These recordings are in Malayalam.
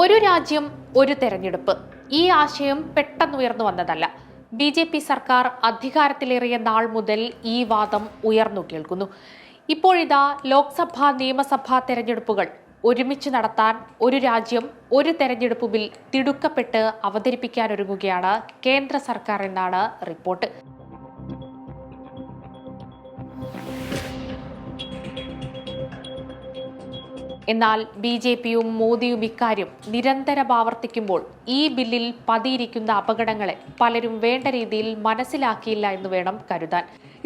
ഒരു രാജ്യം ഒരു തെരഞ്ഞെടുപ്പ്. ഈ ആശയം പെട്ടെന്ന് ഉയർന്നു വന്നതല്ല. ബി ജെ പി സർക്കാർ അധികാരത്തിലേറിയ നാൾ മുതൽ ഈ വാദം ഉയർന്നു കേൾക്കുന്നു. ഇപ്പോഴിതാ ലോക്സഭാ നിയമസഭാ തെരഞ്ഞെടുപ്പുകൾ ഒരുമിച്ച് നടത്താൻ ഒരു രാജ്യം ഒരു തെരഞ്ഞെടുപ്പ് ബിൽ തിടുക്കപ്പെട്ട് അവതരിപ്പിക്കാനൊരുങ്ങുകയാണ് കേന്ദ്ര സർക്കാർ എന്നാണ് റിപ്പോർട്ട്. എന്നാൽ ബി ജെ പിയും മോദിയും ഇക്കാര്യം നിരന്തരം ആവർത്തിക്കുമ്പോൾ ഈ ബില്ലിൽ പതിയിരിക്കുന്ന അപകടങ്ങളെ പലരും വേണ്ട രീതിയിൽ മനസ്സിലാക്കിയില്ല എന്ന് വേണം കരുതാൻ.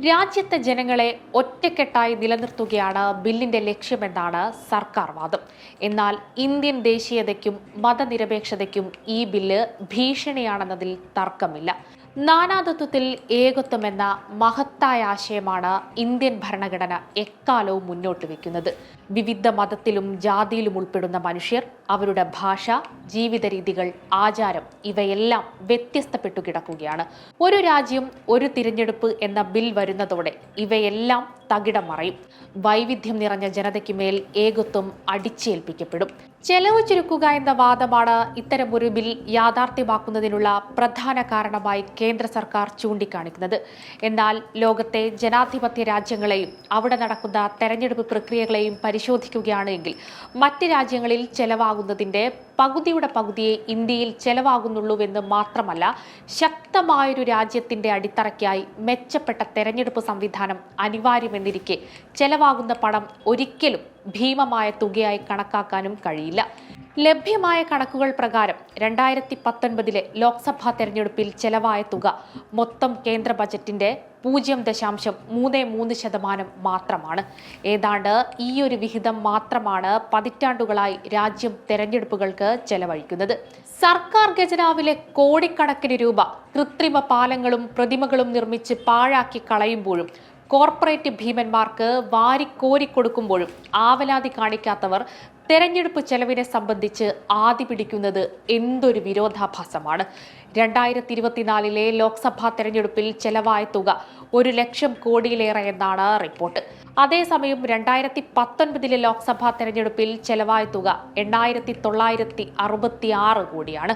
രാജ്യത്തെ ജനങ്ങളെ ഒറ്റക്കെട്ടായി നിലനിർത്തുകയാണ് ബില്ലിന്റെ ലക്ഷ്യമെന്നാണ് സർക്കാർ വാദം. എന്നാൽ ഇന്ത്യൻ ദേശീയതയ്ക്കും മതനിരപേക്ഷതയ്ക്കും ഈ ബില്ല് ഭീഷണിയാണെന്നതിൽ തർക്കമില്ല. നാനാതത്വത്തിൽ ഏകത്വം എന്ന മഹത്തായ ആശയമാണ് ഇന്ത്യൻ ഭരണഘടന എക്കാലവും മുന്നോട്ട് വയ്ക്കുന്നത് വിവിധ മതത്തിലും ജാതിയിലും ഉൾപ്പെടുന്ന മനുഷ്യർ അവരുടെ ഭാഷ ജീവിത രീതികൾ ആചാരം ഇവയെല്ലാം വ്യത്യസ്തപ്പെട്ടു കിടക്കുകയാണ്. ഒരു രാജ്യം ഒരു തിരഞ്ഞെടുപ്പ് എന്ന ബിൽ വരുന്നതോടെ ഇവയെല്ലാം തകിടം മറയും. വൈവിധ്യം നിറഞ്ഞ ജനതയ്ക്ക് മേൽ ഏകത്വം അടിച്ചേൽപ്പിക്കപ്പെടും. ചെലവ് ചുരുക്കുക എന്ന വാദമാണ് ഇത്തരമൊരു ബിൽ യാഥാർത്ഥ്യമാക്കുന്നതിനുള്ള പ്രധാന കാരണമായി കേന്ദ്ര സർക്കാർ ചൂണ്ടിക്കാണിക്കുന്നത്. എന്നാൽ ലോകത്തെ ജനാധിപത്യ രാജ്യങ്ങളെയും അവിടെ നടക്കുന്ന തെരഞ്ഞെടുപ്പ് പ്രക്രിയകളെയും പരിശോധിക്കുകയാണ് എങ്കിൽ മറ്റ് രാജ്യങ്ങളിൽ ചെലവാകുന്നതിന്റെ പകുതിയുടെ പകുതിയെ ഇന്ത്യയിൽ ചെലവാകുന്നുള്ളൂവെന്ന് മാത്രമല്ല ശക്തമായൊരു രാജ്യത്തിന്റെ അടിത്തറയ്ക്കായി മെച്ചപ്പെട്ട തെരഞ്ഞെടുപ്പ് സംവിധാനം അനിവാര്യമെന്നിരിക്കെ ചെലവാകുന്ന പണം ഒരിക്കലും ഭീമമായ തുകയായി കണക്കാക്കാനും കഴിയില്ല. ലഭ്യമായ കണക്കുകൾ പ്രകാരം രണ്ടായിരത്തി പത്തൊൻപതിലെ ലോക്സഭാ തെരഞ്ഞെടുപ്പിൽ ചെലവായ തുക മൊത്തം കേന്ദ്ര ബജറ്റിന്റെ പൂജ്യം ദശാംശം മൂന്ന് മൂന്ന് ശതമാനം മാത്രമാണ്. ഏതാണ്ട് ഈ ഒരു വിഹിതം മാത്രമാണ് പതിറ്റാണ്ടുകളായി രാജ്യം തെരഞ്ഞെടുപ്പുകൾക്ക് ചെലവഴിക്കുന്നത്. സർക്കാർ ഖജനാവിലെ കോടിക്കണക്കിന് രൂപ കൃത്രിമ പാലങ്ങളും പ്രതിമകളും നിർമ്മിച്ച് പാഴാക്കി കളയുമ്പോഴും കോർപ്പറേറ്റ് ഭീമന്മാർക്ക് വാരിക്കോരി കൊടുക്കുമ്പോഴും ആവലാതി കാണിക്കാത്തവർ തെരഞ്ഞെടുപ്പ് ചെലവിനെ സംബന്ധിച്ച് ആദി പിടിക്കുന്നത് എന്തൊരു വിരോധാഭാസമാണ്. രണ്ടായിരത്തി ഇരുപത്തിനാലിലെ ലോക്സഭാ തെരഞ്ഞെടുപ്പിൽ ചെലവായ തുക ഒരു ലക്ഷം കോടിയിലേറെ എന്നാണ് റിപ്പോർട്ട്. അതേസമയം രണ്ടായിരത്തി പത്തൊൻപതിലെ ലോക്സഭാ തെരഞ്ഞെടുപ്പിൽ ചെലവായ തുക എണ്ണായിരത്തി തൊള്ളായിരത്തി അറുപത്തി ആറ് കോടിയാണ്.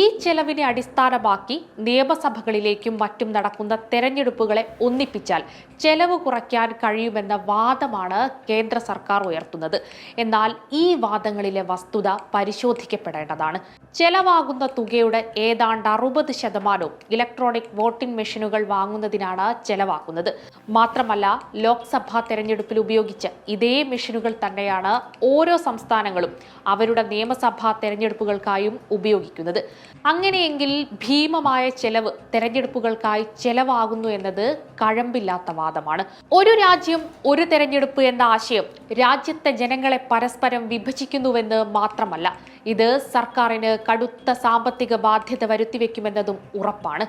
ഈ ചെലവിനെ അടിസ്ഥാനമാക്കി നിയമസഭകളിലേക്കും മറ്റും നടക്കുന്ന തെരഞ്ഞെടുപ്പുകളെ ഒന്നിപ്പിച്ചാൽ ചെലവ് കുറയ്ക്കാൻ കഴിയുമെന്ന വാദമാണ് കേന്ദ്ര സർക്കാർ ഉയർത്തുന്നത്. എന്നാൽ ഈ വാദങ്ങളിലെ വസ്തുത പരിശോധിക്കപ്പെടേണ്ടതാണ്. ചെലവാകുന്ന തുകയുടെ ഏതാണ്ട് അറുപത് ശതമാനവും ഇലക്ട്രോണിക് വോട്ടിംഗ് മെഷീനുകൾ വാങ്ങുന്നതിനാണ് ചെലവാക്കുന്നത്. മാത്രമല്ല ലോക്സഭാ തെരഞ്ഞെടുപ്പിൽ ഉപയോഗിച്ച് ഇതേ മെഷീനുകൾ തന്നെയാണ് ഓരോ സംസ്ഥാനങ്ങളും അവരുടെ നിയമസഭാ തെരഞ്ഞെടുപ്പുകൾക്കായും ഉപയോഗിക്കുന്നത്. അങ്ങനെയെങ്കിൽ ഭീമമായ ചെലവ് തെരഞ്ഞെടുപ്പുകൾക്കായി ചെലവാകുന്നു എന്നത് കഴമ്പില്ലാത്ത വാദമാണ്. ഒരു രാജ്യം ഒരു തെരഞ്ഞെടുപ്പ് എന്ന ആശയം രാജ്യത്തെ ജനങ്ങളെ പരസ്പരം വിഭജിക്കുന്നുവെന്ന് മാത്രമല്ല ഇത് സർക്കാരിന് കടുത്ത സാമ്പത്തിക ബാധ്യത വരുത്തിവെക്കുമെന്നതും ഉറപ്പാണ്.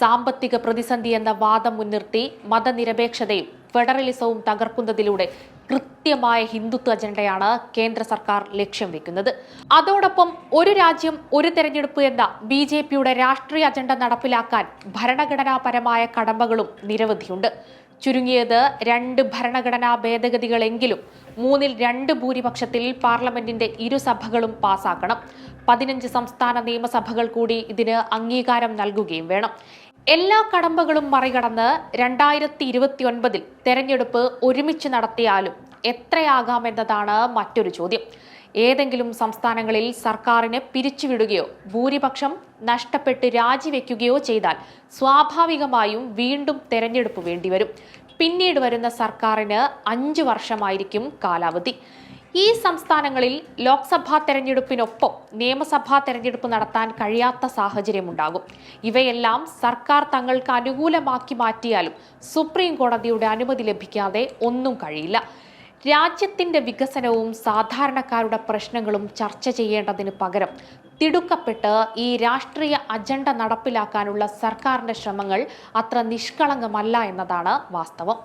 സാമ്പത്തിക പ്രതിസന്ധി എന്ന വാദം മുൻനിർത്തി മതനിരപേക്ഷതയും ഫെഡറലിസവും തകർക്കുന്നതിലൂടെ കൃത്യമായ ഹിന്ദുത്വ അജണ്ടയാണ് കേന്ദ്ര സർക്കാർ ലക്ഷ്യം വെക്കുന്നത്. അതോടൊപ്പം ഒരു രാജ്യം ഒരു തെരഞ്ഞെടുപ്പ് എന്ന ബി ജെ പിയുടെ രാഷ്ട്രീയ അജണ്ട നടപ്പിലാക്കാൻ ഭരണഘടനാപരമായ കടമ്പകളും നിരവധിയുണ്ട്. ചുരുങ്ങിയത് രണ്ട് ഭരണഘടനാ ഭേദഗതികളെങ്കിലും മൂന്നിൽ രണ്ട് ഭൂരിപക്ഷത്തിൽ പാർലമെന്റിന്റെ ഇരുസഭകളും പാസാക്കണം. പതിനഞ്ച് സംസ്ഥാന നിയമസഭകൾ കൂടി ഇതിന് അംഗീകാരം നൽകുകയും വേണം. എല്ലാ കടമ്പകളും മറികടന്ന് രണ്ടായിരത്തി ഇരുപത്തി ഒൻപതിൽ തെരഞ്ഞെടുപ്പ് ഒരുമിച്ച് നടത്തിയാലും എത്രയാകാമെന്നതാണ് മറ്റൊരു ചോദ്യം. ഏതെങ്കിലും സംസ്ഥാനങ്ങളിൽ സർക്കാരിന് പിരിച്ചുവിടുകയോ ഭൂരിപക്ഷം നഷ്ടപ്പെട്ട് രാജിവെക്കുകയോ ചെയ്താൽ സ്വാഭാവികമായും വീണ്ടും തെരഞ്ഞെടുപ്പ് വേണ്ടിവരും. പിന്നീട് വരുന്ന സർക്കാരിന് അഞ്ച് വർഷമായിരിക്കും കാലാവധി. ഈ സംസ്ഥാനങ്ങളിൽ ലോക്സഭാ തെരഞ്ഞെടുപ്പിനൊപ്പം നിയമസഭാ തെരഞ്ഞെടുപ്പ് നടത്താൻ കഴിയാത്ത സാഹചര്യമുണ്ടാകും. ഇവയെല്ലാം സർക്കാർ തങ്ങൾക്ക് അനുകൂലമാക്കി മാറ്റിയാലും സുപ്രീം കോടതിയുടെ അനുമതി ലഭിക്കാതെ ഒന്നും കഴിയില്ല. രാജ്യത്തിന്റെ വികസനവും സാധാരണക്കാരുടെ പ്രശ്നങ്ങളും ചർച്ച ചെയ്യേണ്ടതിന് പകരം തിടുക്കപ്പെട്ട് ഈ രാഷ്ട്രീയ അജണ്ട നടപ്പിലാക്കാനുള്ള സർക്കാരിന്റെ ശ്രമങ്ങൾ അത്ര നിഷ്കളങ്കമല്ല എന്നതാണ് വാസ്തവം.